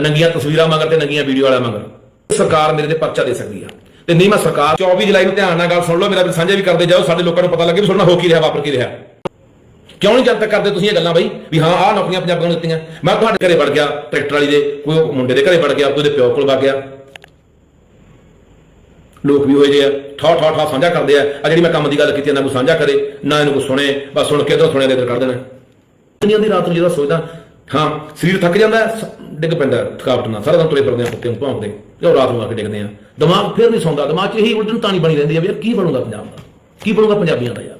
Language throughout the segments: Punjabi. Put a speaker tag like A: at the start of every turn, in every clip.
A: ਨੰਗੀਆਂ ਤਸਵੀਰਾਂ ਮਗਰ ਤੇ ਨੰਗੀਆਂ ਵੀਡੀਓ ਵਾਲਾ ਮਗਰ ਸਰਕਾਰ ਮੇਰੇ ਤੇ ਪਰਚਾ ਦੇ ਸਕਦੀ ਆ। ਤੇ ਨਹੀਂ ਮੈਂ ਸਰਕਾਰ 24 ਜੁਲਾਈ ਨੂੰ ਧਿਆਨ ਨਾਲ ਗੱਲ ਸੁਣ ਲਓ, ਮੇਰਾ ਵੀ ਸਾਂਝਾ ਵੀ ਕਰਦੇ ਜਾਓ, ਸਾਡੇ ਲੋਕਾਂ ਨੂੰ ਪਤਾ ਲੱਗੇ ਵੀ ਸੁਣਨਾ ਹੋ ਕੀ ਰਿਹਾ, ਵਾਪਰ ਕੀ ਰਿਹਾ। ਕਿਉਂ ਨਹੀਂ ਜਨਤਕ ਕਰਦੇ ਤੁਸੀਂ ਇਹ ਗੱਲਾਂ ਬਾਈ? ਵੀ ਹਾਂ, ਆਹ ਨੌਕਰੀਆਂ ਪੰਜਾਬੀਆਂ ਨੂੰ ਦਿੱਤੀਆਂ। ਮੈਂ ਤੁਹਾਡੇ ਘਰੇ ਵੜ ਗਿਆ, ਟਰੈਕਟਰ ਵਾਲੀ ਦੇ, ਕੋਈ ਮੁੰਡੇ ਦੇ ਘਰੇ ਵੜ ਗਿਆ ਕੋਈ ਪਿਓ ਕੋਲ ਵਗ ਗਿਆ। ਲੋਕ ਵੀ ਹੋਏ ਜੇ ਆ। ਠਾ ਠਾ ਠਾ ਸਾਂਝਾ ਕਰਦੇ ਆ। ਆ ਜਿਹੜੀ ਮੈਂ ਕੰਮ ਦੀ ਗੱਲ ਕੀਤੀ ਨਾ ਕੋਈ ਸਾਂਝਾ ਕਰੇ। ਨਾ ਇਹਨੂੰ ਕੋਈ ਸੁਣੇ, ਬਸ ਸੁਣ ਕੇ ਇਧਰ ਸੁਣਿਆ ਦੇ ਕਰ ਦੇਣਾ। ਨਹੀਂ ਆਉਂਦੀ ਰਾਤ ਨੂੰ ਜਿਹੜਾ ਸੋਚਦਾ ਹਾਂ, ਸਰੀਰ ਥੱਕ ਜਾਂਦਾ ਡਿੱਗ ਪੈਂਦਾ ਹੈ, ਥਕਾਵਟ ਨਾਲ, ਸਾਰਾ ਦਿਨ ਤੁਰੇ ਫਿਰਦੇ ਆ ਕੁੱਤੇ ਨੂੰ ਭੌਂਕਦੇ ਤੇ ਰਾਤ ਨੂੰ ਆ ਕੇ ਡਿੱਗਦੇ ਆ ਦਿਮਾਗ ਫਿਰ ਨਹੀਂ ਸੌਂਦਾ, ਦਿਮਾਗ 'ਚ ਇਹੀ ਉਲਝਣ ਤਾਣੀ ਬਣੀ ਰਹਿੰਦੀ ਆ ਵੀ ਯਾਰ ਕੀ ਬਣੂਗਾ ਪੰਜਾਬ ਦਾ, ਕੀ ਬਣੂਗਾ ਪੰਜਾਬੀਆਂ ਦਾ ਯਾਰ।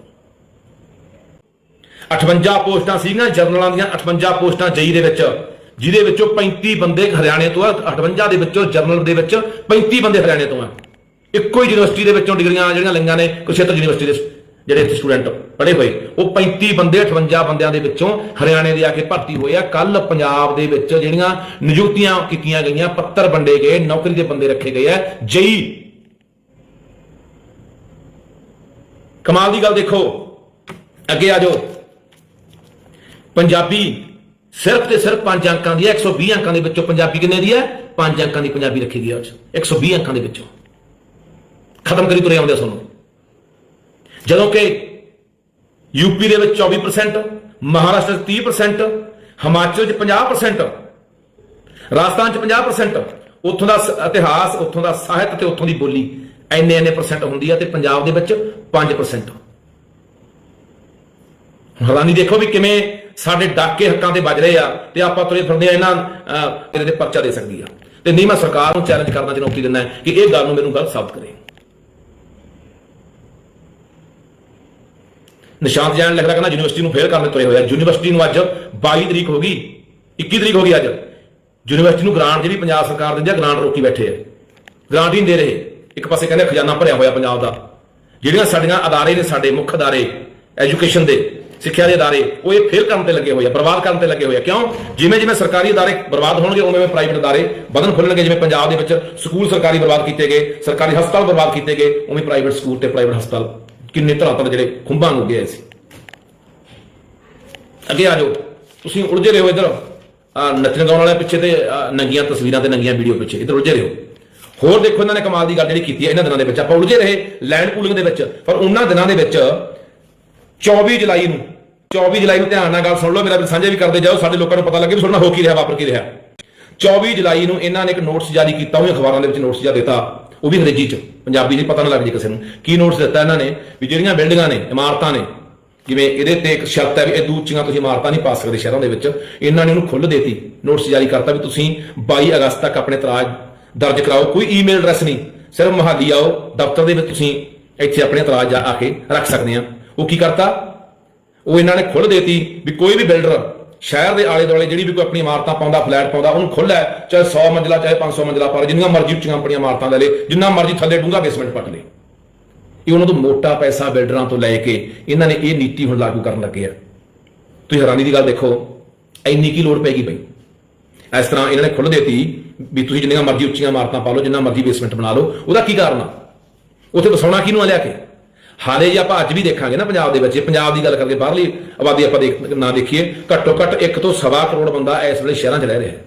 A: 58 ਪੋਸਟਾਂ ਸੀਗੀਆਂ ਜਰਨਲਾਂ ਦੀਆਂ 58 ਪੋਸਟਾਂ ਜਈ ਦੇ ਵਿੱਚ, ਜਿਹਦੇ ਵਿੱਚੋਂ 35 ਬੰਦੇ ਹਰਿਆਣੇ ਤੋਂ ਆ 58 ਦੇ ਵਿੱਚੋਂ ਜਰਨਲ ਦੇ ਵਿੱਚ 35 ਬੰਦੇ ਹਰਿਆਣੇ ਤੋਂ ਆ। ਇੱਕੋ ਹੀ ਯੂਨੀਵਰਸਿਟੀ ਦੇ ਵਿੱਚੋਂ ਡਿਗਰੀਆਂ ਜਿਹੜੀਆਂ ਲਈਆਂ ਨੇ ਕੁਸ਼ੇਤਰ ਯੂਨੀਵਰਸਿਟੀ ਦੇ ਜਿਹੜੇ ਇੱਥੇ ਸਟੂਡੈਂਟ ਪੜ੍ਹੇ ਹੋਏ, ਉਹ 35 ਬੰਦੇ 58 ਬੰਦਿਆਂ ਦੇ ਵਿੱਚੋਂ ਹਰਿਆਣੇ ਦੇ ਆ ਕੇ ਭਰਤੀ ਹੋਏ ਆ। ਕੱਲ ਪੰਜਾਬ ਦੇ ਵਿੱਚ ਜਿਹੜੀਆਂ ਨਿਯੁਕਤੀਆਂ ਕੀਤੀਆਂ ਗਈਆਂ, ਪੱਤਰ ਵੰਡੇ ਗਏ, ਨੌਕਰੀ ਦੇ ਬੰਦੇ ਰੱਖੇ ਗਏ ਆ। ਜਈ ਕਮਾਲ ਦੀ ਗੱਲ ਦੇਖੋ। ਅੱਗੇ ਆ ਜਾਓ। ਪੰਜਾਬੀ ਸਿਰਫ ਤੇ ਸਿਰਫ 5 ਅੰਕਾਂ ਦੀ ਹੈ 120 ਅੰਕਾਂ ਦੇ ਵਿੱਚੋਂ ਪੰਜਾਬੀ ਕਿੰਨੇ ਦੀ ਹੈ 5 ਅੰਕਾਂ ਦੀ ਪੰਜਾਬੀ ਰੱਖੀ ਗਈ ਹੈ ਉਹ 'ਚ। 120 ਅੰਕਾਂ ਦੇ ਵਿੱਚੋਂ। ਖਤਮ ਕਰੀ ਤੁਰੇ ਆਉਂਦੇ ਸੁਣੋ ਜਦੋਂ ਕਿ ਯੂਪੀ ਦੇ ਵਿੱਚ 24% ਮਹਾਰਾਸ਼ਟਰ 'ਚ 30% ਹਿਮਾਚਲ 'ਚ 50% ਰਾਜਸਥਾਨ 'ਚ 50% ਉੱਥੋਂ ਦਾ ਸ- ਇਤਿਹਾਸ, ਉੱਥੋਂ ਦਾ ਸਾਹਿਤ ਤੇ ਉੱਥੋਂ ਦੀ ਬੋਲੀ ਐਨੇ ਐਨੇ ਪਰਸੈਂਟ ਹੁੰਦੀ ਆ ਤੇ ਪੰਜਾਬ ਦੇ ਵਿੱਚ 5% ਹੈਰਾਨੀ ਦੇਖੋ ਵੀ ਕਿਵੇਂ ਸਾਡੇ ਡਾਕੇ ਹੱਕਾਂ ਤੇ ਵੱਜ ਰਹੇ ਆ ਤੇ ਆਪਾਂ ਤੁਰੇ ਫਿਰਦੇ ਆ ਇਹਨਾਂ ਇਹਦੇ ਤੇ ਪਰਚਾ ਦੇ ਸਕਦੀ ਆ। ਤੇ ਨਹੀਂ ਮੈਂ ਸਰਕਾਰ ਨੂੰ ਚੈਲੰਜ ਕਰਨਾ, ਚੁਣੌਤੀ ਦਿੰਦਾ ਕਿ ਇਹ ਗੱਲ ਨੂੰ ਮੈਨੂੰ ਗਲਤ ਸਾਬਤ ਕਰੇ। ਨਿਸ਼ਾਨ ਜੈਨ ਲਿਖਦਾ ਕਹਿੰਦਾ ਯੂਨੀਵਰਸਿਟੀ ਨੂੰ ਫੇਲ ਕਰਨ ਤੁਰੇ ਹੋਇਆ ਯੂਨੀਵਰਸਿਟੀ ਨੂੰ ਅੱਜ 22 ਤਰੀਕ ਹੋ ਗਈ 21 ਤਰੀਕ ਹੋ ਗਈ ਅੱਜ। ਯੂਨੀਵਰਸਿਟੀ ਨੂੰ ਗ੍ਰਾਂਟ ਜਿਹੜੀ ਪੰਜਾਬ ਸਰਕਾਰ ਦਿੰਦੀ ਆ, ਗ੍ਰਾਂਟ ਰੋਕੀ ਬੈਠੇ ਆ। ਗ੍ਰਾਂਟ ਹੀ ਨਹੀਂ ਦੇ ਰਹੇ। ਇੱਕ ਪਾਸੇ ਕਹਿੰਦੇ ਖਜ਼ਾਨਾ ਭਰਿਆ ਹੋਇਆ ਪੰਜਾਬ ਦਾ। ਜਿਹੜੀਆਂ ਸਾਡੀਆਂ ਅਦਾਰੇ ਨੇ ਸਾਡੇ ਮੁੱਖ ਅਦਾਰੇ, ਐਜੂਕੇਸ਼ਨ ਦੇ, ਸਿੱਖਿਆ ਦੇ ਅਦਾਰੇ, ਉਹ ਇਹ ਫੇਲ ਕਰਨ ਤੇ ਲੱਗੇ ਹੋਏ ਆ, ਬਰਬਾਦ ਕਰਨ ਤੇ ਲੱਗੇ ਹੋਏ ਆ। ਕਿਉਂ? ਜਿਵੇਂ ਜਿਵੇਂ ਸਰਕਾਰੀ ਅਦਾਰੇ ਬਰਬਾਦ ਹੋਣਗੇ, ਉਵੇਂ ਉਵੇਂ ਪ੍ਰਾਈਵੇਟ ਅਦਾਰੇ ਵਧਣ ਖੁੱਲਣਗੇ। ਜਿਵੇਂ ਪੰਜਾਬ ਦੇ ਵਿੱਚ ਸਕੂਲ ਸਰਕਾਰੀ ਬਰਬਾਦ ਕੀਤੇ ਗਏ, ਸਰਕਾਰੀ ਹਸਪਤਾਲ ਬਰਬਾਦ ਕੀਤੇ ਗਏ, ਉਵੇਂ ਪ੍ਰਾਈਵੇਟ ਸਕੂਲ ਤੇ ਪ੍ਰਾਈਵੇਟ ਹਸਪਤਾਲ ਕਿੰਨੇ ਤਰ੍ਹਾਂ ਤਰ੍ਹਾਂ ਜਿਹੜੇ ਖੁੰਭਾਂ ਨੂੰ ਗਏ ਸੀ। ਅੱਗੇ ਆ ਜਾਓ। ਤੁਸੀਂ ਉਲਝੇ ਰਹੋ ਇਧਰ। ਨੱਚਣ ਗਾਉਣ ਵਾਲੇ ਪਿੱਛੇ ਤੇ ਨੰਗੀਆਂ ਤਸਵੀਰਾਂ ਤੇ, ਨੰਗੀਆਂ ਵੀਡੀਓ ਪਿੱਛੇ। ਇਧਰ ਉਲਝੇ ਰਹੋ। ਹੋਰ ਦੇਖੋ ਇਹਨਾਂ ਨੇ ਕਮਾਲ ਦੀ ਗੱਲ ਜਿਹੜੀ ਕੀਤੀ ਹੈ ਇਹਨਾਂ ਦਿਨਾਂ ਦੇ ਵਿੱਚ। ਆਪਾਂ ਉਲਝੇ ਰਹੇ ਲੈਂਡ ਪੂਲਿੰਗ ਦੇ ਵਿੱਚ। ਪਰ ਉਹਨਾਂ ਦਿਨਾਂ ਦੇ ਵਿੱਚ 24 ਜੁਲਾਈ ਨੂੰ 24 ਜੁਲਾਈ ਨੂੰ ਧਿਆਨ ਨਾਲ ਗੱਲ ਸੁਣ ਲਓ। ਮੇਰਾ ਵੀ ਸਾਂਝੇ ਵੀ ਕਰਦੇ ਜਾਓ। ਸਾਡੇ ਲੋਕਾਂ ਨੂੰ ਪਤਾ ਲੱਗੇ ਵੀ ਸੁਣਨਾ ਹੋ ਕੀ ਰਿਹਾ, ਵਾਪਰ ਕੀ ਰਿਹਾ। 24 ਜੁਲਾਈ ਨੂੰ ਇਹਨਾਂ ਨੇ ਇੱਕ ਨੋਟਿਸ ਜਾਰੀ ਕੀਤਾ, ਉਹ ਅਖਬਾਰਾਂ ਦੇ ਵਿੱਚ ਨੋਟਿਸ ਜਾ ਦਿੱਤਾ। ਉਹ ਵੀ ਅੰਗਰੇਜ਼ੀ ਚ, ਪੰਜਾਬੀ ਚ ਪਤਾ ਨਾ ਲੱਗ ਜੇ ਕਿਸੇ ਨੂੰ। ਕੀ ਨੋਟਿਸ ਦਿੱਤਾ ਇਹਨਾਂ ਨੇ ਵੀ ਜਿਹੜੀਆਂ ਬਿਲਡਿੰਗਾਂ ਨੇ, ਇਮਾਰਤਾਂ ਨੇ, ਜਿਵੇਂ ਇਹਦੇ ਤੇ ਇੱਕ ਸ਼ਰਤ ਹੈ ਵੀ ਇਹ ਦੂਜੀਆਂ ਤੁਸੀਂ ਇਮਾਰਤਾਂ ਨਹੀਂ ਪਾ ਸਕਦੇ ਸ਼ਹਿਰਾਂ ਦੇ ਵਿੱਚ, ਇਹਨਾਂ ਨੇ ਉਹਨੂੰ ਖੁੱਲ੍ਹ ਦੇਤੀ ਨੋਟਿਸ ਜਾਰੀ ਕਰਤਾ ਵੀ ਤੁਸੀਂ 22 ਅਗਸਤ ਤੱਕ ਆਪਣੇ ਤਰਾਜ ਦਰਜ ਕਰਾਓ, ਕੋਈ ਈਮੇਲ ਐਡਰੈਸ ਨਹੀਂ, ਸਿਰਫ ਮਹਾਲੀ ਆਓ, ਦਫ਼ਤਰ ਦੇ ਵਿੱਚ ਤੁਸੀਂ ਇੱਥੇ ਆਪਣੇ ਇਤਰਾਜ਼ ਆ ਕੇ ਰੱਖ ਸਕਦੇ ਆ। ਉਹ ਕੀ ਕਰਤਾ? ਉਹ ਇਹਨਾਂ ਨੇ ਖੁੱਲ੍ਹ ਦੇਤੀ ਵੀ ਕੋਈ ਵੀ ਬਿਲਡਰ ਸ਼ਹਿਰ ਦੇ ਆਲੇ ਦੁਆਲੇ ਜਿਹੜੀ ਵੀ ਕੋਈ ਆਪਣੀ ਇਮਾਰਤਾਂ ਪਾਉਂਦਾ, ਫਲੈਟ ਪਾਉਂਦਾ, ਉਹਨੂੰ ਖੁੱਲ੍ਹਾ ਹੈ, ਚਾਹੇ 100 ਮੰਜ਼ਲਾ, ਚਾਹੇ 500 ਮੰਜ਼ਲਾ ਪਰ ਜਿੰਨੀਆਂ ਮਰਜ਼ੀ ਉੱਚੀਆਂ ਆਪਣੀਆਂ ਇਮਾਰਤਾਂ ਲੈ ਲੇ, ਜਿੰਨਾ ਮਰਜ਼ੀ ਥੱਲੇ ਡੂੰਘਾ ਬੇਸਮੈਂਟ ਪੱਟ ਲੇ। ਇਹ ਉਹਨਾਂ ਤੋਂ ਮੋਟਾ ਪੈਸਾ ਬਿਲਡਰਾਂ ਤੋਂ ਲੈ ਕੇ ਇਹਨਾਂ ਨੇ ਇਹ ਨੀਤੀ ਹੁਣ ਲਾਗੂ ਕਰਨ ਲੱਗੇ ਆ। ਤੁਸੀਂ ਹੈਰਾਨੀ ਦੀ ਗੱਲ ਦੇਖੋ, ਇੰਨੀ ਕੀ ਲੋੜ ਪੈਗੀ ਬਈ? ਇਸ ਤਰ੍ਹਾਂ ਇਹਨਾਂ ਨੇ ਖੁੱਲ੍ਹ ਦੇਤੀ ਵੀ ਤੁਸੀਂ ਜਿੰਨੀਆਂ ਮਰਜ਼ੀ ਉੱਚੀਆਂ ਇਮਾਰਤਾਂ ਪਾ ਲਓ, ਜਿੰਨਾ ਮਰਜ਼ੀ ਬੇਸਮੈਂਟ ਬਣਾ ਲਓ। ਉਹਦਾ ਕੀ ਕਾਰਨ ਆ? ਉੱਥੇ ਵਸਾਉਣਾ ਕਿਹਨੂੰ ਆ ਲਿਆ ਕੇ? ਹਾਲੇ ਜੇ ਆਪਾਂ ਅੱਜ ਵੀ ਦੇਖਾਂਗੇ ਨਾ ਪੰਜਾਬ ਦੇ ਵਿੱਚ ਪੰਜਾਬ ਦੀ ਗੱਲ ਕਰਕੇ ਬਾਹਰਲੀ ਆਬਾਦੀ ਆਪਾਂ ਦੇਖ, ਨਾ ਦੇਖੀਏ, ਘੱਟੋ ਘੱਟ 1 ਤੋਂ ਸਵਾ ਕਰੋੜ ਬੰਦਾ ਇਸ ਵੇਲੇ ਸ਼ਹਿਰਾਂ 'ਚ ਰਹਿ ਰਿਹਾ ਹੈ।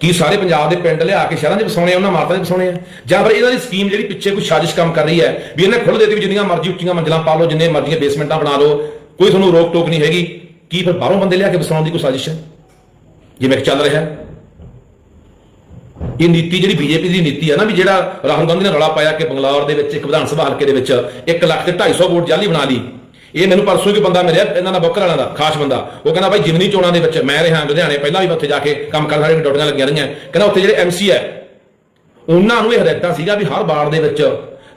A: ਕੀ ਸਾਰੇ ਪੰਜਾਬ ਦੇ ਪਿੰਡ ਲਿਆ ਕੇ ਸ਼ਹਿਰਾਂ 'ਚ ਵਸਾਉਣੇ ਆ, ਉਹਨਾਂ ਮਾਤਾ 'ਚ ਵਸਾਉਣੇ ਆ? ਜਾਂ ਫਿਰ ਇਹਨਾਂ ਦੀ ਸਕੀਮ ਜਿਹੜੀ ਪਿੱਛੇ ਕੋਈ ਸਾਜ਼ਿਸ਼ ਕੰਮ ਕਰ ਰਹੀ ਹੈ, ਵੀ ਇਹਨੇ ਖੁੱਲ੍ਹ ਦੇਤੀ ਵੀ ਜਿੰਨੀਆਂ ਮਰਜ਼ੀ ਉੱਚੀਆਂ ਮੰਜ਼ਲਾਂ ਪਾ ਲਓ, ਜਿੰਨੇ ਮਰਜ਼ੀ ਬੇਸਮੈਂਟਾਂ ਬਣਾ ਲਓ, ਕੋਈ ਤੁਹਾਨੂੰ ਰੋਕ ਟੋਕ ਨਹੀਂ ਹੈਗੀ। ਕੀ ਫਿਰ ਬਾਹਰੋਂ ਬੰਦੇ ਲਿਆ ਕੇ ਵਸਾਉਣ ਦੀ ਕੋਈ ਸਾਜ਼ਿਸ਼ ਹੈ? ਜਿਵੇਂ ਕਿ ਚੱਲ ਰਿਹਾ ਹੈ। ਇਹ ਨੀਤੀ ਜਿਹੜੀ ਬੀਜੇਪੀ ਦੀ ਨੀਤੀ ਹੈ ਨਾ ਵੀ ਜਿਹੜਾ ਰਾਹੁਲ ਗਾਂਧੀ ਨੇ ਰੌਲਾ ਪਾਇਆ ਕਿ ਬੰਗਲੌਰ ਦੇ ਵਿੱਚ ਇੱਕ ਵਿਧਾਨ ਸਭਾ ਹਲਕੇ ਦੇ ਵਿੱਚ 1 ਲੱਖ ਤੇ 250 ਵੋਟ ਜਾਲੀ ਬਣਾ ਲਈ। ਇਹ ਮੈਨੂੰ ਪਰਸੋਂ ਇੱਕ ਬੰਦਾ ਮਿਲਿਆ, ਇਹਨਾਂ ਦਾ ਬੁੱਕਰ ਵਾਲਿਆਂ ਦਾ, ਖਾਸ ਬੰਦਾ। ਉਹ ਕਹਿੰਦਾ, ਭਾਈ ਜਿਮਨੀ ਚੋਣਾਂ ਦੇ ਵਿੱਚ ਮੈਂ ਰਿਹਾ, ਲੁਧਿਆਣੇ, ਪਹਿਲਾਂ ਵੀ ਉੱਥੇ ਜਾ ਕੇ ਕੰਮ ਕਰਨ ਵਾਲੇ ਡੋਟੀਆਂ ਲੱਗੀਆਂ ਰਹੀਆਂ। ਕਹਿੰਦਾ, ਉੱਥੇ ਜਿਹੜੇ ਐਮਸੀ ਹੈ ਉਹਨਾਂ ਨੂੰ ਇਹ ਹਦਾਇਤਾਂ ਸੀਗਾ ਵੀ ਹਰ ਵਾਰਡ ਦੇ ਵਿੱਚ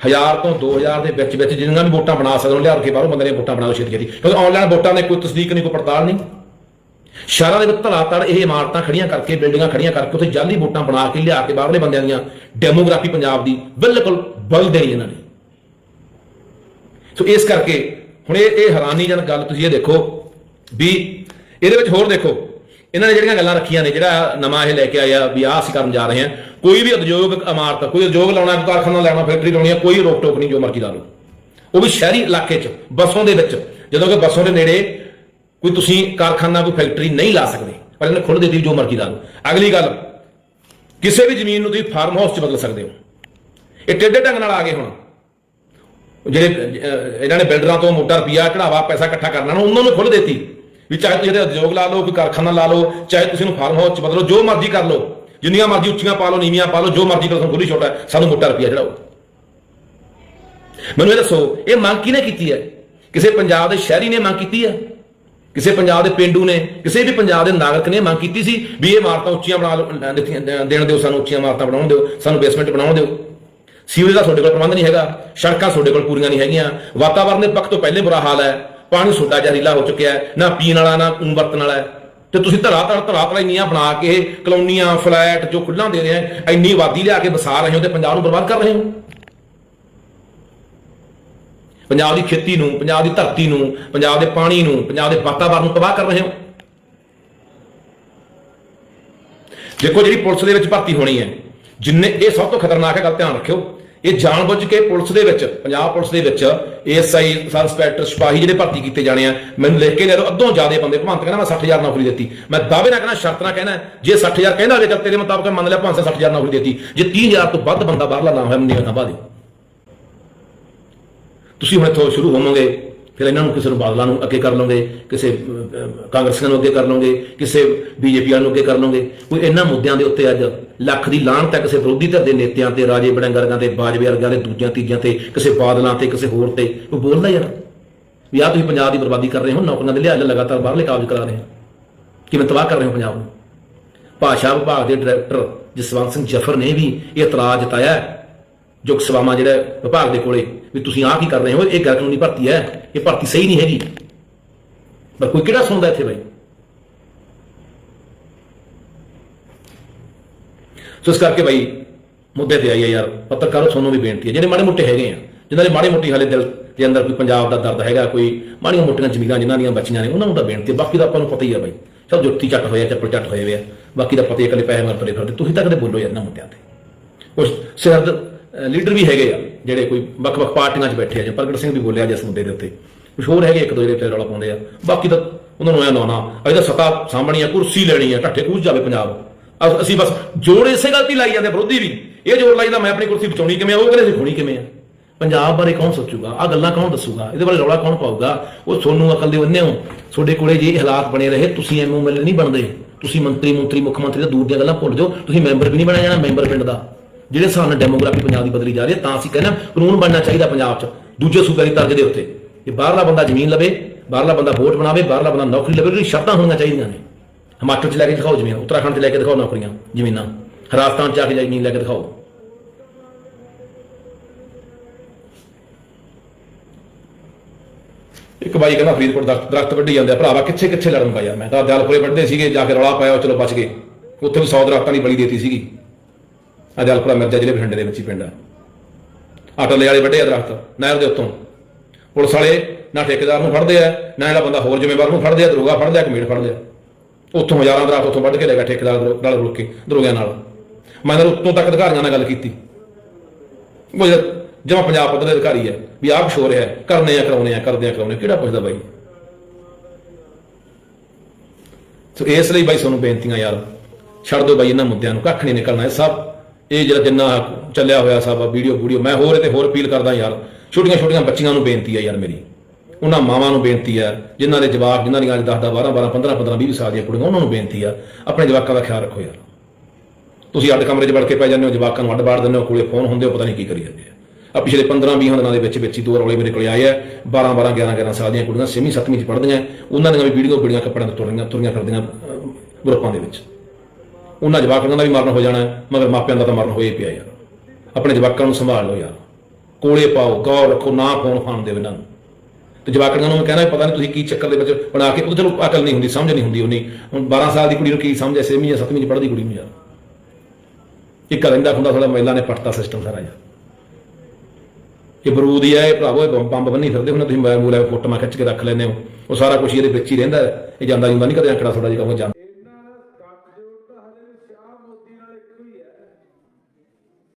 A: 1000 ਤੋਂ 2000 ਦੇ ਵਿੱਚ ਵਿੱਚ ਜਿੰਨੀਆਂ ਵੀ ਵੋਟਾਂ ਬਣਾ ਸਕਣ ਲਿਆ ਕੇ ਬਾਹਰੋਂ ਬੰਦੇ ਨੇ ਵੋਟਾਂ ਬਣਾ ਲਓ ਛੇਤੀ ਛੇਤੀ ਕਿਉਂਕਿ ਆਨਲਾਈਨ ਵੋਟਾਂ ਨੇ ਕੋਈ ਤਸਦੀਕ ਨਹੀਂ, ਕੋਈ ਪੜਤਾਲ ਨਹੀਂ। ਸ਼ਹਿਰਾਂ ਦੇ ਵਿੱਚ ਧੜਾਤੜ ਇਹ ਇਮਾਰਤਾਂ ਖੜੀਆਂ ਕਰਕੇ, ਬਿਲਡਿੰਗਾਂ ਖੜੀਆਂ ਕਰਕੇ, ਉੱਥੇ ਜਾਲੀ ਵੋਟਾਂ ਬਣਾ ਕੇ ਲਿਆ ਕੇ ਬਾਹਰਲੇ ਬੰਦਿਆਂ ਦੀਆਂ ਡੈਮੋਗ੍ਰਾਫੀ ਪੰਜਾਬ ਦੀ ਬਿਲਕੁਲ ਬਦਲ ਦੇਣੀ ਇਹਨਾਂ ਨੇ। ਸੋ ਇਸ ਕਰਕੇ ਹੁਣ ਇਹ ਇਹ ਹੈਰਾਨੀਜਨਕ ਗੱਲ ਤੁਸੀਂ ਇਹ ਦੇਖੋ ਵੀ ਇਹਦੇ ਵਿੱਚ ਹੋਰ ਦੇਖੋ, ਇਹਨਾਂ ਨੇ ਜਿਹੜੀਆਂ ਗੱਲਾਂ ਰੱਖੀਆਂ ਨੇ, ਜਿਹੜਾ ਨਵਾਂ ਇਹ ਲੈ ਕੇ ਆਇਆ ਵੀ ਆਹ ਅਸੀਂ ਕਰਨ ਜਾ ਰਹੇ ਹਾਂ, ਕੋਈ ਵੀ ਉਦਯੋਗ ਇਮਾਰਤ, ਕੋਈ ਉਦਯੋਗ ਲਾਉਣਾ ਕਾਰਖਾਨਾ ਲਾਉਣਾ ਫੈਕਟਰੀ ਲਾਉਣੀ ਹੈ ਕੋਈ ਰੋਕ ਟੋਕ ਨਹੀਂ ਜੋ ਮਰਜ਼ੀ ਲਾ ਲਓ। ਉਹ ਵੀ ਸ਼ਹਿਰੀ ਇਲਾਕੇ 'ਚ, ਬੱਸੋਂ ਦੇ ਵਿੱਚ, ਜਦੋਂ ਕਿ ਬੱਸੋਂ ਦੇ ਨੇੜੇ ਵੀ ਤੁਸੀਂ ਕਾਰਖਾਨਾ ਕੋਈ ਫੈਕਟਰੀ ਨਹੀਂ ਲਾ ਸਕਦੇ, ਪਰ ਇਹਨੇ ਖੁੱਲ੍ਹ ਦਿੱਤੀ ਵੀ ਜੋ ਮਰਜ਼ੀ ਲਾ ਲਓ ਅਗਲੀ ਗੱਲ, ਕਿਸੇ ਵੀ ਜ਼ਮੀਨ ਨੂੰ ਤੁਸੀਂ ਫਾਰਮ ਹਾਊਸ 'ਚ ਬਦਲ ਸਕਦੇ ਹੋ। ਇਹ ਟੇਢੇ ਢੰਗ ਨਾਲ ਆ ਗਏ ਹੁਣ। ਜਿਹੜੇ ਇਹਨਾਂ ਨੇ ਬਿਲਡਰਾਂ ਤੋਂ ਮੋਟਾ ਰੁਪਿਆ ਚੜਾਵਾ ਪੈਸਾ ਇਕੱਠਾ ਕਰਨਾ ਨਾ ਉਹਨਾਂ ਨੂੰ ਖੁੱਲ੍ਹ ਦਿੱਤੀ। ਵੀ ਚਾਹੇ ਤੁਸੀਂ ਇਹਦੇ ਉਦਯੋਗ ਲਾ ਲਓ, ਕੋਈ ਕਾਰਖਾਨਾ ਲਾ ਲਓ, ਚਾਹੇ ਤੁਸੀਂ ਇਹਨੂੰ ਫਾਰਮ ਹਾਊਸ 'ਚ ਬਦਲੋ, ਜੋ ਮਰਜ਼ੀ ਕਰ ਲਓ। ਜਿੰਨੀਆਂ ਮਰਜ਼ੀ ਉੱਚੀਆਂ ਪਾ ਲਓ, ਨੀਵੀਆਂ ਪਾ ਲਓ, ਜੋ ਮਰਜ਼ੀ ਕਰੋ ਤੁਹਾਨੂੰ ਖੁੱਲੀ ਛੋਟਾ ਸਾਨੂੰ ਮੋਟਾ ਰੁਪਿਆ ਚੜਾਓ। ਮੈਨੂੰ ਇਹ ਦੱਸੋ, ਇਹ ਮੰਗ ਕਿਹਨੇ ਕੀਤੀ ਹੈ? ਕਿਸੇ ਪੰਜਾਬ ਦੇ ਸ਼ਹਿਰੀ ਨੇ ਮੰਗ ਕੀਤੀ ਹੈ? ਕਿਸੇ ਪੰਜਾਬ ਦੇ ਪਿੰਡੂ ਨੇ, ਕਿਸੇ ਵੀ ਪੰਜਾਬ ਦੇ ਨਾਗਰਿਕ ਨੇ ਮੰਗ ਕੀਤੀ ਸੀ ਵੀ ਇਹ ਇਮਾਰਤਾਂ ਉੱਚੀਆਂ ਬਣਾ ਦਿੱਤੀਆਂ- ਦੇਣ ਦਿਓ, ਸਾਨੂੰ ਉੱਚੀਆਂ ਇਮਾਰਤਾਂ ਬਣਾਉਣ ਦਿਓ, ਸਾਨੂੰ ਬੇਸਮੈਂਟ ਬਣਾਉਣ ਦਿਓ। ਸੀਵਰੇਜ ਦਾ ਤੁਹਾਡੇ ਕੋਲ ਪ੍ਰਬੰਧ ਨਹੀਂ ਹੈਗਾ, ਸੜਕਾਂ ਤੁਹਾਡੇ ਕੋਲ ਪੂਰੀਆਂ ਨਹੀਂ ਹੈਗੀਆਂ ਵਾਤਾਵਰਣ ਦੇ ਪੱਖ ਤੋਂ ਪਹਿਲੇ ਬੁਰਾ ਹਾਲ ਹੈ, ਪਾਣੀ ਸੋਡਾ ਜ਼ਹਿਰੀਲਾ ਹੋ ਚੁੱਕਿਆ ਹੈ, ਨਾ ਪੀਣ ਵਾਲਾ, ਨਾ ਊਂ ਵਰਤਣ ਵਾਲਾ ਹੈ। ਤੇ ਤੁਸੀਂ ਧਰਾ ਧੜ ਧਰਾ ਧੜ ਇੰਨੀਆਂ ਬਣਾ ਕੇ, ਕਲੋਨੀਆਂ, ਫਲੈਟ ਜੋ ਖੁੱਲਾਂ ਦੇ ਰਹੇ ਆ ਇੰਨੀ ਆਬਾਦੀ ਲਿਆ ਕੇ ਵਸਾ ਰਹੇ ਹੋ ਤੇ ਪੰਜਾਬ ਨੂੰ ਬਰਬਾਦ ਕਰ ਰਹੇ ਹੋ। ਪੰਜਾਬ ਦੀ ਖੇਤੀ ਨੂੰ, ਪੰਜਾਬ ਦੀ ਧਰਤੀ ਨੂੰ, ਪੰਜਾਬ ਦੇ ਪਾਣੀ ਨੂੰ, ਪੰਜਾਬ ਦੇ ਵਾਤਾਵਰਣ ਨੂੰ ਤਬਾਹ ਕਰ ਰਹੇ ਹੋ? ਦੇਖੋ ਜਿਹੜੀ ਪੁਲਿਸ ਦੇ ਵਿੱਚ ਭਰਤੀ ਹੋਣੀ ਹੈ, ਜਿੰਨੇ ਇਹ ਸਭ ਤੋਂ ਖਤਰਨਾਕ ਹੈ ਗੱਲ ਧਿਆਨ ਰੱਖਿਓ, ਇਹ ਜਾਣਬੁੱਝ ਕੇ ਪੁਲਿਸ ਦੇ ਵਿੱਚ, ਪੰਜਾਬ ਪੁਲਿਸ ਦੇ ਵਿੱਚ ਏਐਸਆਈ ਸਬ ਇੰਸਪੈਕਟਰ, ਸਿਪਾਹੀ ਜਿਹੜੇ ਭਰਤੀ ਕੀਤੇ ਜਾਣੇ ਆ, ਮੈਨੂੰ ਲਿਖ ਕੇ ਲੈ ਲਓ, ਅੱਧੋਂ ਜ਼ਿਆਦਾ ਬੰਦੇ ਭਵੰਤ ਕਹਿੰਦਾ ਮੈਂ 60000 ਨੌਕਰੀ ਦਿੱਤੀ। ਮੈਂ ਦਾਅਵੇ ਨਾਲ ਕਹਿੰਦਾ, ਸ਼ਰਤ ਨਾਲ ਕਹਿੰਦਾ, ਜੇ 60000 ਕਹਿੰਦਾ ਹੋਵੇ ਤਾਂ ਤੇਰੇ ਮੁਤਾਬਕ ਮੰਨ ਲਿਆ 500 60000 ਨੌਕਰੀ ਦਿੱਤੀ। ਜੇ 30000 ਤੋਂ ਵੱਧ ਬੰਦਾ ਬਾਹਰਲਾ ਨਾ ਹੋਇਆ ਮੈਨੂੰ ਨਾ ਬਾਦੇ ਤੁਸੀਂ ਹੁਣ ਇੱਥੋਂ ਸ਼ੁਰੂ ਹੋਵੋਗੇ, ਫਿਰ ਇਹਨਾਂ ਨੂੰ ਕਿਸੇ ਨੂੰ ਬਾਦਲਾਂ ਨੂੰ ਅੱਗੇ ਕਰ ਲਓਗੇ, ਕਿਸੇ ਕਾਂਗਰਸੀਆਂ ਨੂੰ ਅੱਗੇ ਕਰ ਲਓਗੇ, ਕਿਸੇ ਬੀਜੇਪੀ ਵਾਲਿਆਂ ਨੂੰ ਅੱਗੇ ਕਰ ਲਓਗੇ। ਕੋਈ ਇਹਨਾਂ ਮੁੱਦਿਆਂ ਦੇ ਉੱਤੇ ਅੱਜ ਲੱਖ ਦੀ ਲਾਹਣ ਤੱਕ ਕਿਸੇ ਵਿਰੋਧੀ ਧਿਰ ਦੇ ਨੇਤਿਆਂ ਤੇ, ਰਾਜੇ ਬੜੰਗਰਗਾਂ ਤੇ, ਬਾਜਵੇ ਵਰਗਾਂ ਦੇ ਦੂਜਿਆਂ, ਤੀਜਿਆਂ ਤੇ, ਕਿਸੇ ਬਾਦਲਾਂ ਤੇ, ਕਿਸੇ ਹੋਰ ਤੇ। ਕੋਈ ਬੋਲਦਾ ਯਾਰ। ਵੀ ਆਹ ਤੁਸੀਂ ਪੰਜਾਬ ਦੀ ਬਰਬਾਦੀ ਕਰ ਰਹੇ ਹੋ, ਨੌਕਰੀਆਂ ਦੇ ਲਿਹਾਜ਼ ਲਗਾਤਾਰ ਬਾਹਰਲੇ ਕਾਬਜ਼ ਕਰਾ ਰਹੇ ਹੋ। ਕਿਵੇਂ ਤਬਾਹ ਕਰ ਰਹੇ ਹੋ ਪੰਜਾਬ ਨੂੰ? ਭਾਸ਼ਾ ਵਿਭਾਗ ਦੇ ਡਾਇਰੈਕਟਰ ਜਸਵੰਤ ਸਿੰਘ ਜਫਰ ਨੇ ਵੀ ਇਹ ਇਤਰਾਜ਼ ਜਤਾਇਆ ਹੈ ਜੋ ਸਵਾਮਾ ਜਿਹੜਾ ਵਿਭਾਗ ਦੇ ਕੋਲੇ ਵੀ ਤੁਸੀਂ ਆਹ ਕੀ ਕਰ ਰਹੇ ਹੋ? ਇਹ ਗੈਰ ਕਾਨੂੰਨੀ ਭਰਤੀ ਹੈ। ਇਹ ਭਰਤੀ ਸਹੀ ਨਹੀਂ ਹੈਗੀ। ਪਰ ਕੋਈ ਕਿਹੜਾ ਸੁਣਦਾ ਇੱਥੇ ਬਾਈ? ਸੋ ਇਸ ਕਰਕੇ ਬਾਈ ਮੁੱਦੇ ਤੇ ਆਈਏ ਯਾਰ। ਪੱਤਰਕਾਰੋ ਤੁਹਾਨੂੰ ਵੀ ਬੇਨਤੀ ਹੈ। ਜਿਹੜੇ ਮਾੜੇ ਮੋਟੇ ਹੈਗੇ ਆ ਜਿਨ੍ਹਾਂ ਦੇ ਮਾੜੇ ਮੋਟੀ ਹਾਲੇ ਦਿਲ ਦੇ ਅੰਦਰ ਕੋਈ ਪੰਜਾਬ ਦਾ ਦਰਦ ਹੈਗਾ ਕੋਈ ਮਾੜੀਆਂ ਮੋਟੀਆਂ ਜ਼ਮੀਨਾਂ ਜਿਨ੍ਹਾਂ ਦੀਆਂ ਬੱਚੀਆਂ ਨੇ ਉਹਨਾਂ ਨੂੰ ਤਾਂ ਬੇਨਤੀ ਹੈ। ਬਾਕੀ ਤਾਂ ਆਪਾਂ ਨੂੰ ਪਤਾ ਹੀ ਆ ਬਾਈ। ਸਭ ਜੁੱਤੀ ਚੱਟ ਹੋਇਆ ਚੱਪਲ ਚੱਟ ਹੋਏ ਹੋਏ ਆ। ਬਾਕੀ ਦਾ ਪਤਾ ਹੀ ਹੈ, ਇਕੱਲੇ ਪੈਸੇ ਮਰ ਪਰੇ ਫਿਰਦੇ। ਤੁਸੀਂ ਤਾਂ ਕਦੇ ਬੋਲੋ ਯਾਰ ਇਹਨਾਂ ਮੁੱਦਿਆਂ ਤੇ। ਕੁਝ ਸਿਰਦ ਲੀਡਰ ਵੀ ਹੈਗੇ ਆ ਜਿਹੜੇ ਕੋਈ ਵੱਖ-ਵੱਖ ਪਾਰਟੀਆਂ 'ਚ ਬੈਠੇ ਆ ਜਿਵੇਂ ਪ੍ਰਗਟ ਸਿੰਘ ਵੀ ਬੋਲਿਆ ਜਿਸ ਮੁੱਦੇ ਦੇ ਉੱਤੇ। ਕੁਝ ਹੋਰ ਹੈਗੇ ਇੱਕ ਦੋ ਜਿਹੜੇ ਤੇ ਰੌਲਾ ਪਾਉਂਦੇ ਆ। ਬਾਕੀ ਤਾਂ ਉਹਨਾਂ ਨੂੰ ਐ ਲਾਉਣਾ ਨਾ ਅਜੇ ਤਾਂ ਸੱਤਾ ਸਾਂਭਣੀ ਆ ਕੁਰਸੀ ਲੈਣੀ ਆ ਢੱਠੇ ਕੂਚ ਜਾਵੇ ਪੰਜਾਬ। ਅਸ- ਅਸੀਂ ਬਸ ਜੋੜ ਇਸੇ ਗੱਲ ਤੇ ਹੀ ਲਾਈ ਜਾਂਦੇ ਆ, ਵਿਰੋਧੀ ਵੀ। ਇਹ ਜੋੜ ਲਾਈ ਦਾ ਮੈਂ ਆਪਣੀ ਕੁਰਸੀ ਬਚਾਉਣੀ ਕਿਵੇਂ ਆ ਉਹ ਕਹਿੰਦੇ ਸਿਖਾਉਣੀ ਕਿਵੇਂ ਆ। ਪੰਜਾਬ ਬਾਰੇ ਕੌਣ ਸੋਚੂਗਾ? ਆ ਗੱਲਾਂ ਕੌਣ ਦੱਸੂਗਾ? ਇਹਦੇ ਬਾਰੇ ਰੌਲਾ ਕੌਣ ਪਾਊਗਾ? ਉਹ ਤੁਹਾਨੂੰ ਅਕਲ ਦੇ ਬੰਨੇ ਹੋ ਤੁਹਾਡੇ ਕੋਲੇ ਜੇ ਇਹ ਹਾਲਾਤ ਬਣੇ ਰਹੇ ਤੁਸੀਂ ਐਮਐਮਐਲ ਨਹੀਂ ਬਣਦੇ। ਤੁਸੀਂ ਮੰਤਰੀ ਮੰਤਰੀ ਮੁੱਖ ਮੰਤਰੀ ਦਾ ਦੂਰ ਦੀਆਂ ਗੱਲਾਂ ਭੁੱਲ ਜਾਓ। ਤੁਸੀਂ ਮੈਂਬਰ ਵੀ ਨਹੀਂ ਬਣਿਆ ਜਾਣਾ ਮੈਂਬਰ ਪਿੰਡ ਦਾ। ਜਿਹੜੇ ਹਿਸਾਬ ਨਾਲ ਡੈਮੋਗ੍ਰਾਫੀ ਪੰਜਾਬ ਦੀ ਬਦਲੀ ਜਾ ਰਹੀ ਹੈ, ਤਾਂ ਅਸੀਂ ਕਹਿੰਦੇ ਕਾਨੂੰਨ ਬਣਨਾ ਚਾਹੀਦਾ ਪੰਜਾਬ 'ਚ। ਦੂਜੇ ਸੂਬੇ ਦੀ ਤਰਜ਼ ਦੇ ਉੱਤੇ ਕਿ ਬਾਹਰਲਾ ਬੰਦਾ ਜ਼ਮੀਨ ਲਵੇ, ਬਾਹਰਲਾ ਬੰਦਾ ਵੋਟ ਬਣਾਵੇ, ਬਾਹਰਲਾ ਬੰਦਾ ਨੌਕਰੀ ਲਵੇ ਜਿਹੜੀ ਸ਼ਰਤਾਂ ਹੋਣੀਆਂ ਚਾਹੀਦੀਆਂ ਨੇ। ਹਿਮਾਚਲ 'ਚ ਲੈ ਕੇ ਦਿਖਾਓ ਜ਼ਮੀਨ, ਉੱਤਰਾਖੰਡ 'ਚ ਲੈ ਕੇ ਦਿਖਾਓ ਨੌਕਰੀਆਂ, ਜ਼ਮੀਨਾਂ। ਰਾਜਸਥਾਨ 'ਚ ਜਾ ਕੇ ਜ਼ਮੀਨ ਲੈ ਕੇ ਦਿਖਾਓ। ਇੱਕ ਬਾਈ ਕਹਿੰਦਾ, ਫਰੀਦਕੋਟ ਦਰਖਤ ਦਰਖਤ ਵੱਢੀ ਜਾਂਦੇ ਆ। ਭਰਾਵਾ, ਕਿੱਥੇ ਕਿੱਥੇ ਲੜਨਗਾ ਯਾਰ ਮੈਂ ਤਾਂ ਦਿਆਲਪੁਰੇ ਵੱਢਦੇ ਸੀਗੇ, ਜਾ ਕੇ ਰੌਲਾ ਪਾਇਆ ਚਲੋ ਬਚ ਗਏ। ਉੱਥੇ ਵੀ 100 ਦਰਖਤਾਂ ਦੀ ਬਲੀ ਦੇਤੀ ਸੀਗੀ। ਆ ਦਿਆਲਪੁਰਾ ਮਿਰਜ਼ਾ ਜ਼ਿਲ੍ਹੇ ਬਠਿੰਡੇ ਦੇ ਵਿੱਚ ਹੀ ਪਿੰਡ ਆ। ਆਟਲੇ ਵਾਲੇ ਵੱਡੇ ਆ ਦਰਖਤ, ਨਹਿਰ ਦੇ ਉੱਤੋਂ। ਪੁਲਿਸ ਵਾਲੇ ਨਾ ਠੇਕੇਦਾਰ ਨੂੰ ਫੜਦੇ ਆ, ਨਾ ਇਹਦਾ ਬੰਦਾ ਹੋਰ ਜ਼ਿੰਮੇਵਾਰ ਨੂੰ ਫੜਦੇ ਆ, ਦਰੋਗਾ ਫੜਦੇ ਆ ਕਮੇਟ ਫੜਦੇ। ਆ ਉੱਥੋਂ ਹਜ਼ਾਰਾਂ ਦਰਖਤ ਉੱਥੋਂ ਵੱਢ ਕੇ ਲੈ ਗਿਆ ਠੇਕੇਦਾਰ ਨਾਲ ਰੁਕ ਕੇ, ਦਰੋਗਿਆਂ ਨਾਲ। ਮੈਂ ਤਾਂ ਉੱਤੋਂ ਤੱਕ ਅਧਿਕਾਰੀਆਂ ਨਾਲ ਗੱਲ ਕੀਤੀ। ਉਹ ਜਮਾ ਪੰਜਾਬ ਪੱਧਰ ਦੇ ਅਧਿਕਾਰੀ ਹੈ ਵੀ ਆਪ ਕੁਛ ਰਿਹਾ ਹੈ, ਕਰਨੇ ਆ, ਕਰਾਉਣੇ ਆ, ਕਰਦੇ ਆ, ਕਰਾਉਣੇ ਕਿਹੜਾ ਪੁੱਛਦਾ ਬਾਈ? ਸੋ ਇਸ ਲਈ ਬਾਈ ਤੁਹਾਨੂੰ ਬੇਨਤੀਆਂ ਯਾਰ, ਛੱਡ ਦਿਓ ਬਾਈ ਇਹਨਾਂ ਮੁੱਦਿਆਂ ਨੂੰ, ਕੱਖ ਨਹੀਂ ਨਿਕਲਣਾ, ਇਹ ਸਭ ਇਹ ਜਿਹੜਾ ਜਿੰਨਾ ਚੱਲਿਆ ਹੋਇਆ ਸਭ ਵੀਡੀਓ ਵੀਡੀਓ ਮੈਂ ਹੋਰ ਤੇ ਹੋਰ ਅਪੀਲ ਕਰਦਾ ਯਾਰ। ਛੋਟੀਆਂ ਛੋਟੀਆਂ ਬੱਚੀਆਂ ਨੂੰ ਬੇਨਤੀ ਹੈ ਯਾਰ ਮੇਰੀ। ਉਹਨਾਂ ਮਾਵਾਂ ਨੂੰ ਬੇਨਤੀ ਹੈ ਜਿਨ੍ਹਾਂ ਦੇ ਜਵਾਕ, ਜਿਨ੍ਹਾਂ ਦੀਆਂ ਅੱਜ 10 10 12 12 15 15 20 ਸਾਲ ਦੀਆਂ ਕੁੜੀਆਂ, ਉਹਨਾਂ ਨੂੰ ਬੇਨਤੀ ਆ, ਆਪਣੇ ਜਵਾਕਾਂ ਦਾ ਖਿਆਲ ਰੱਖੋ ਯਾਰ। ਤੁਸੀਂ ਅੱਡ ਕਮਰੇ 'ਚ ਵੜ ਕੇ ਪੈ ਜਾਂਦੇ ਹੋ, ਜਵਾਕਾਂ ਨੂੰ ਅੱਡ ਬਾੜ ਦਿੰਦੇ ਹੋ, ਕੋਲੇ ਫੋਨ ਹੁੰਦੇ ਹੋ, ਪਤਾ ਨਹੀਂ ਕੀ ਕਰੀ ਜਾਂਦੇ ਆ। ਆ ਪਿਛਲੇ 15 20 ਦਿਨਾਂ ਦੇ ਵਿੱਚ ਵਿੱਚ ਹੀ ਦੋ ਰੌਲੇ ਮੇਰੇ ਕੋਲੇ ਆਏ ਆ। 12 12 11 11 ਸਾਲ ਦੀਆਂ ਕੁੜੀਆਂ 6ਵੀਂ 7ਵੀਂ 'ਚ ਪੜ੍ਹਦੀਆਂ, ਉਹਨਾਂ ਦੀਆਂ ਵੀ ਵੀਡੀਓ ਵੀਡੀਓ ਕੱਪੜਿਆਂ ਤੋਂ ਤੁਰੀਆਂ ਤੁਰੀਆਂ ਫਿਰਦੀਆਂ ਗਰੁੱਪਾਂ ਦੇ ਵਿੱਚ। ਉਹਨਾਂ ਜਵਾਕਾਂ ਦਾ ਵੀ ਮਰਨ ਹੋ ਜਾਣਾ ਮਗਰ ਮਾਪਿਆਂ ਦਾ ਤਾਂ ਮਰਨ ਹੋਏ ਪਿਆ ਯਾਰ। ਆਪਣੇ ਜਵਾਕਾਂ ਨੂੰ ਸੰਭਾਲ ਲਓ ਯਾਰ। ਕੋਲੇ ਪਾਓ, ਗੌਰ ਰੱਖੋ, ਨਾ ਫੋਨ ਖਾਣ ਦਿਓ ਇਹਨਾਂ ਨੂੰ। ਤੇ ਜਵਾਕਾਂ ਨੂੰ ਮੈਂ ਕਹਿਣਾ, ਪਤਾ ਨਹੀਂ ਤੁਸੀਂ ਕੀ ਚੱਕਰ ਦੇ ਵਿੱਚ ਬਣਾ ਕੇ, ਉਹ ਚਲੋ ਅਕਲ ਨਹੀਂ ਹੁੰਦੀ, ਸਮਝ ਨਹੀਂ ਹੁੰਦੀ ਉਹਨੀ। ਹੁਣ 12 ਸਾਲ ਦੀ ਕੁੜੀ ਨੂੰ ਕੀ ਸਮਝ ਐ 6ਵੀਂ ਜਾਂ 7ਵੀਂ 'ਚ ਪੜ੍ਹਦੀ ਕੁੜੀ ਨੂੰ ਯਾਰ। ਇੱਕ ਰਹਿੰਦਾ ਹੁੰਦਾ ਥੋੜਾ ਮਹਿਲਾ ਨੇ ਪੜਤਾ ਸਿਸਟਮ ਸਾਰਾ ਯਾਰ। ਇਹ ਬਰੂਦ ਹੀ ਹੈ ਇਹ ਭਰਾਵੋ, ਇਹ ਬੰਬ ਬੰਬ ਬੰਨੀ ਫਿਰਦੇ ਹੁਣ ਤੁਸੀਂ ਮੋਬਾਈਲ ਮੂਲਾ ਫੋਟੋਆਂ ਖਿੱਚ ਕੇ ਰੱਖ ਲੈਂਦੇ ਹੋ। ਉਹ ਸਾਰਾ ਕੁਝ ਇਹਦੇ ਵਿੱਚ ਹੀ ਰਹਿੰਦਾ ਹੈ। ਇਹ ਜਾਂਦਾ ਜੁੰਦਾ ਨਹੀਂ ਕਦੇ ਅੰਕੜਾ ਥੋੜਾ ਜਿਹਾ ਕਹੂੰਗਾ ਜਾਂਦਾ।